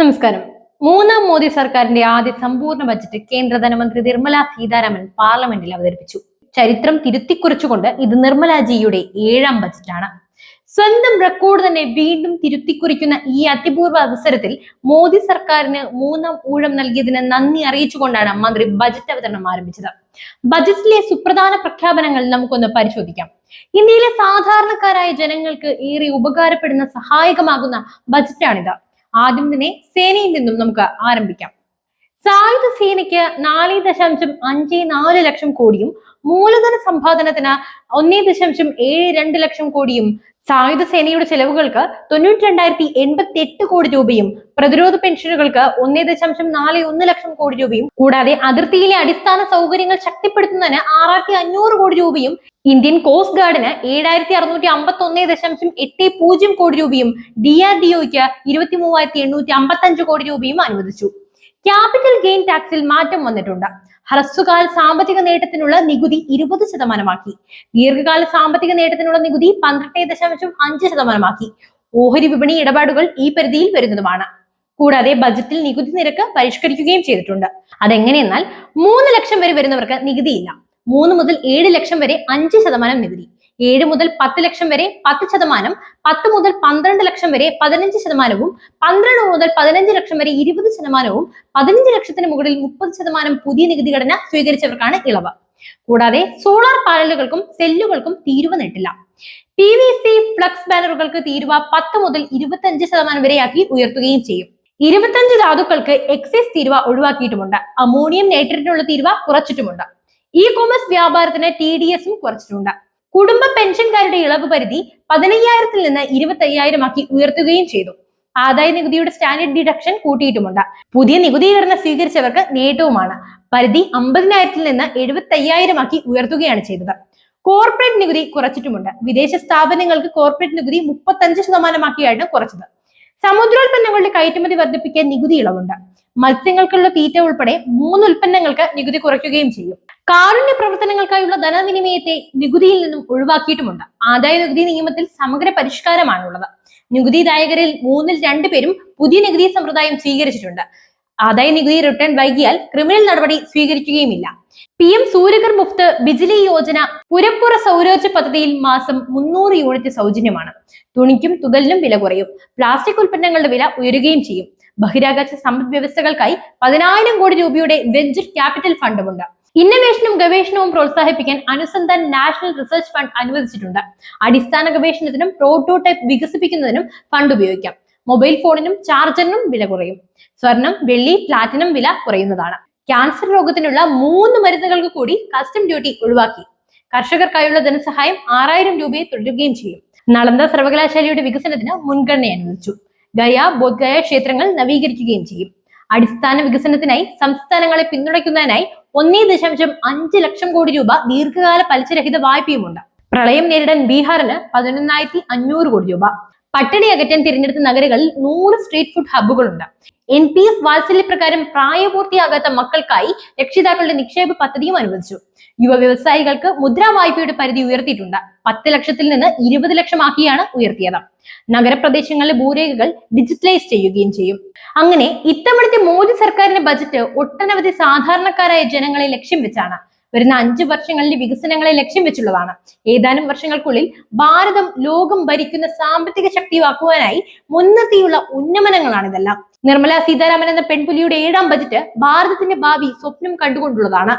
നമസ്കാരം. മൂന്നാം മോദി സർക്കാരിന്റെ ആദ്യ സമ്പൂർണ ബജറ്റ് കേന്ദ്ര ധനമന്ത്രി നിർമ്മല സീതാരാമൻ പാർലമെന്റിൽ അവതരിപ്പിച്ചു. ചരിത്രം തിരുത്തിക്കുറിച്ചുകൊണ്ട് ഇത് നിർമ്മലാജിയുടെ ഏഴാം ബജറ്റാണ്. സ്വന്തം റെക്കോർഡ് തന്നെ വീണ്ടും തിരുത്തിക്കുറിക്കുന്ന ഈ അതിപൂർവ അവസരത്തിൽ മോദി സർക്കാരിന് മൂന്നാം ഊഴം നൽകിയതിന് നന്ദി അറിയിച്ചുകൊണ്ടാണ് മന്ത്രി ബജറ്റ് അവതരണം ആരംഭിച്ചത്. ബജറ്റിലെ സുപ്രധാന പ്രഖ്യാപനങ്ങൾ നമുക്കൊന്ന് പരിശോധിക്കാം. ഇന്ത്യയിലെ സാധാരണക്കാരായ ജനങ്ങൾക്ക് ഏറെ ഉപകാരപ്പെടുന്ന സഹായകമാകുന്ന ബജറ്റാണിത്. ആദ്യം തന്നെ സേനയിൽ നിന്നും നമുക്ക് ആരംഭിക്കാം. സായുധ സേനയ്ക്ക് നാല് ദശാംശം അഞ്ച് നാല് ലക്ഷം കോടിയും മൂലധന സമ്പാദനത്തിന് ഒന്നേ ദശാംശം ഏഴ് രണ്ട് ലക്ഷം കോടിയും സായുധ സേനയുടെ ചെലവുകൾക്ക് തൊണ്ണൂറ്റി രണ്ടായിരത്തി എൺപത്തി എട്ട് കോടി രൂപയും പ്രതിരോധ പെൻഷനുകൾക്ക് ഒന്നേ ദശാംശം നാല് ഒന്ന് ലക്ഷം കോടി രൂപയും കൂടാതെ അതിർത്തിയിലെ അടിസ്ഥാന സൗകര്യങ്ങൾ ശക്തിപ്പെടുത്തുന്നതിന് ആറായിരത്തി അഞ്ഞൂറ് കോടി രൂപയും ഇന്ത്യൻ കോസ്റ്റ് ഗാർഡിന് ഏഴായിരത്തി അറുന്നൂറ്റി അമ്പത്തി ഒന്നേ ദശാംശം എട്ട് പൂജ്യം കോടി രൂപയും ഡി ആർ ഡി ഒക്ക് ഇരുപത്തി മൂവായിരത്തി എണ്ണൂറ്റി അമ്പത്തി അഞ്ച് കോടി രൂപയും അനുവദിച്ചു. ക്യാപിറ്റൽ ഗെയിൻ ടാക്സിൽ മാറ്റം വന്നിട്ടുണ്ട്. ഹ്രസ്വകാല സാമ്പത്തിക നേട്ടത്തിനുള്ള നികുതി ഇരുപത് ശതമാനമാക്കി. ദീർഘകാല സാമ്പത്തിക നേട്ടത്തിനുള്ള നികുതി പന്ത്രണ്ട് ദശാംശം അഞ്ച് ശതമാനമാക്കി. ഓഹരി വിപണി ഇടപാടുകൾ ഈ പരിധിയിൽ വരുന്നതുമാണ്. കൂടാതെ ബജറ്റിൽ നികുതി നിരക്ക് പരിഷ്കരിക്കുകയും ചെയ്തിട്ടുണ്ട്. അതെങ്ങനെയെന്നാൽ മൂന്ന് ലക്ഷം വരെ വരുന്നവർക്ക് നികുതിയില്ല. മൂന്ന് മുതൽ ഏഴ് ലക്ഷം വരെ അഞ്ച് ശതമാനം നികുതി. ഏഴ് മുതൽ പത്ത് ലക്ഷം വരെ പത്ത് ശതമാനം പത്ത് മുതൽ പന്ത്രണ്ട് ലക്ഷം വരെ പതിനഞ്ച് ശതമാനവും പന്ത്രണ്ട് മുതൽ പതിനഞ്ച് ലക്ഷം വരെ ഇരുപത് ശതമാനവും പതിനഞ്ച് ലക്ഷത്തിന് മുകളിൽ മുപ്പത് ശതമാനം പുതിയ നികുതി ഘടന സ്വീകരിച്ചവർക്കാണ് ഇളവ്. കൂടാതെ സോളാർ പാനലുകൾക്കും സെല്ലുകൾക്കും തീരുവ നീട്ടില്ല. പി വി സി ഫ്ലക്സ് ബാനറുകൾക്ക് തീരുവ പത്ത് മുതൽ ഇരുപത്തഞ്ച് ശതമാനം വരെയാക്കി ഉയർത്തുകയും ചെയ്യും. ഇരുപത്തഞ്ച് ധാതുക്കൾക്ക് എക്സൈസ് തീരുവ ഒഴിവാക്കിയിട്ടുമുണ്ട്. അമോണിയം നൈട്രേറ്റിനുള്ള തീരുവ കുറച്ചിട്ടുമുണ്ട്. ഇ കോമേഴ്സ് വ്യാപാരത്തിന് ടി ഡി എസും കുറച്ചിട്ടുണ്ട്. കുടുംബ പെൻഷൻകാരുടെ ഇളവ് പരിധി പതിനയ്യായിരത്തിൽ നിന്ന് ഇരുപത്തി അയ്യായിരം ആക്കി ഉയർത്തുകയും ചെയ്തു. ആദായ നികുതിയുടെ സ്റ്റാൻഡേർഡ് ഡിഡക്ഷൻ കൂട്ടിയിട്ടുമുണ്ട്. പുതിയ നികുതീകരണം സ്വീകരിച്ചവർക്ക് നേട്ടവുമാണ്. പരിധി അമ്പതിനായിരത്തിൽ നിന്ന് എഴുപത്തി അയ്യായിരം ആക്കി ഉയർത്തുകയാണ് ചെയ്തത്. കോർപ്പറേറ്റ് നികുതി കുറച്ചിട്ടുമുണ്ട്. വിദേശ സ്ഥാപനങ്ങൾക്ക് കോർപ്പറേറ്റ് നികുതി മുപ്പത്തഞ്ച് ശതമാനമാക്കിയാണ് കുറച്ചത്. സമുദ്രോൽപ്പന്നങ്ങളുടെ കയറ്റുമതി വർദ്ധിപ്പിക്കാൻ നികുതി ഇളവുണ്ട്. മത്സ്യങ്ങൾക്കുള്ള തീറ്റ ഉൾപ്പെടെ മൂന്ന് ഉൽപ്പന്നങ്ങൾക്ക് നികുതി കുറയ്ക്കുകയും ചെയ്യും. കാരുണ്യ പ്രവർത്തനങ്ങൾക്കായുള്ള ധനവിനിമയത്തെ നികുതിയിൽ നിന്നും ഒഴിവാക്കിയിട്ടുമുണ്ട്. ആദായ നികുതി നിയമത്തിൽ സമഗ്ര പരിഷ്കാരമാണുള്ളത്. നികുതിദായകരിൽ മൂന്നിൽ രണ്ടു പേരും പുതിയ നികുതി സമ്പ്രദായം സ്വീകരിച്ചിട്ടുണ്ട്. ആദായ നികുതി റിട്ടേൺ വൈകിയാൽ ക്രിമിനൽ നടപടി സ്വീകരിക്കുകയുമില്ല. പി എം സൂര്യകർ മുഫ്ത് ബിജിലി യോജന പുരപ്പുറ സൗരോർജ പദ്ധതിയിൽ മാസം മുന്നൂറ് യൂണിറ്റ് സൗജന്യമാണ്. തുണിക്കും തുകലിനും വില കുറയും. പ്ലാസ്റ്റിക് ഉൽപ്പന്നങ്ങളുടെ വില ഉയരുകയും ചെയ്യും. ബഹിരാകാശ സമ്പദ് വ്യവസ്ഥകൾക്കായി പതിനായിരം കോടി രൂപയുടെ വെഞ്ചർ ക്യാപിറ്റൽ ഫണ്ടുമുണ്ട്. ഇന്നവേഷനും ഗവേഷണവും പ്രോത്സാഹിപ്പിക്കാൻ അനുസന്ധാൻ നാഷണൽ റിസർച്ച് ഫണ്ട് അനുവദിച്ചിട്ടുണ്ട്. അടിസ്ഥാന ഗവേഷണത്തിനും പ്രോട്ടോടൈപ്പ് വികസിപ്പിക്കുന്നതിനും ഫണ്ട് ഉപയോഗിക്കാം. മൊബൈൽ ഫോണിനും ചാർജറിനും വില കുറയും. സ്വർണം വെള്ളി പ്ലാറ്റിനം വില കുറയുന്നതാണ്. ക്യാൻസർ രോഗത്തിനുള്ള മൂന്ന് മരുന്നുകൾക്ക് കൂടി കസ്റ്റം ഡ്യൂട്ടി ഒഴിവാക്കി. കർഷകർക്കായുള്ള ധനസഹായം ആറായിരം രൂപയെ തുടരുകയും ചെയ്യും. നളന്ദ സർവകലാശാലയുടെ വികസനത്തിന് മുൻഗണന അനുവദിച്ചു. ഗയ ബോധ്ഗയ ക്ഷേത്രങ്ങൾ നവീകരിക്കുകയും ചെയ്യും. അടിസ്ഥാന വികസനത്തിനായി സംസ്ഥാനങ്ങളെ പിന്തുണയ്ക്കുന്നതിനായി ഒന്നേ ദശാംശം അഞ്ച് ലക്ഷം കോടി രൂപ ദീർഘകാല പലിശരഹിത വായ്പയുമുണ്ട്. പ്രളയം നേരിടാൻ ബീഹാറിന് പതിനൊന്നായിരത്തി അഞ്ഞൂറ് കോടി രൂപ. പട്ടിണി അകറ്റാൻ തിരഞ്ഞെടുത്ത നഗരങ്ങളിൽ നൂറ് സ്ട്രീറ്റ് ഫുഡ് ഹബ്ബുകളുണ്ട് എൻ പി എസ് വാത്സല്യ പ്രകാരം പ്രായപൂർത്തിയാകാത്ത മക്കൾക്കായി രക്ഷിതാക്കളുടെ നിക്ഷേപ പദ്ധതിയും അനുവദിച്ചു. യുവ വ്യവസായികൾക്ക് മുദ്രാ വായ്പയുടെ പരിധി ഉയർത്തിയിട്ടുണ്ട്. പത്ത് ലക്ഷത്തിൽ നിന്ന് ഇരുപത് ലക്ഷമാക്കിയാണ് ഉയർത്തിയത്. നഗരപ്രദേശങ്ങളിലെ ഭൂരേഖകൾ ഡിജിറ്റലൈസ് ചെയ്യുകയും ചെയ്യും. അങ്ങനെ ഇത്തവണത്തെ മോദി സർക്കാരിന്റെ ബജറ്റ് ഒട്ടനവധി സാധാരണക്കാരായ ജനങ്ങളെ ലക്ഷ്യം വെച്ചാണ് വരുന്ന അഞ്ചു വർഷങ്ങളിലെ വികസനങ്ങളെ ലക്ഷ്യം വെച്ചുള്ളതാണ്. ഏതാനും വർഷങ്ങൾക്കുള്ളിൽ ഭാരതം ലോകം ഭരിക്കുന്ന സാമ്പത്തിക ശക്തിയാക്കുവാനായി മുൻനിർത്തിയുള്ള ഉന്നമനങ്ങളാണ് ഇതെല്ലാം. നിർമ്മല സീതാരാമൻ എന്ന പെൺപുലിയുടെ ഏഴാം ബജറ്റ് ഭാരതത്തിന്റെ ഭാവി സ്വപ്നം കണ്ടുകൊണ്ടുള്ളതാണ്.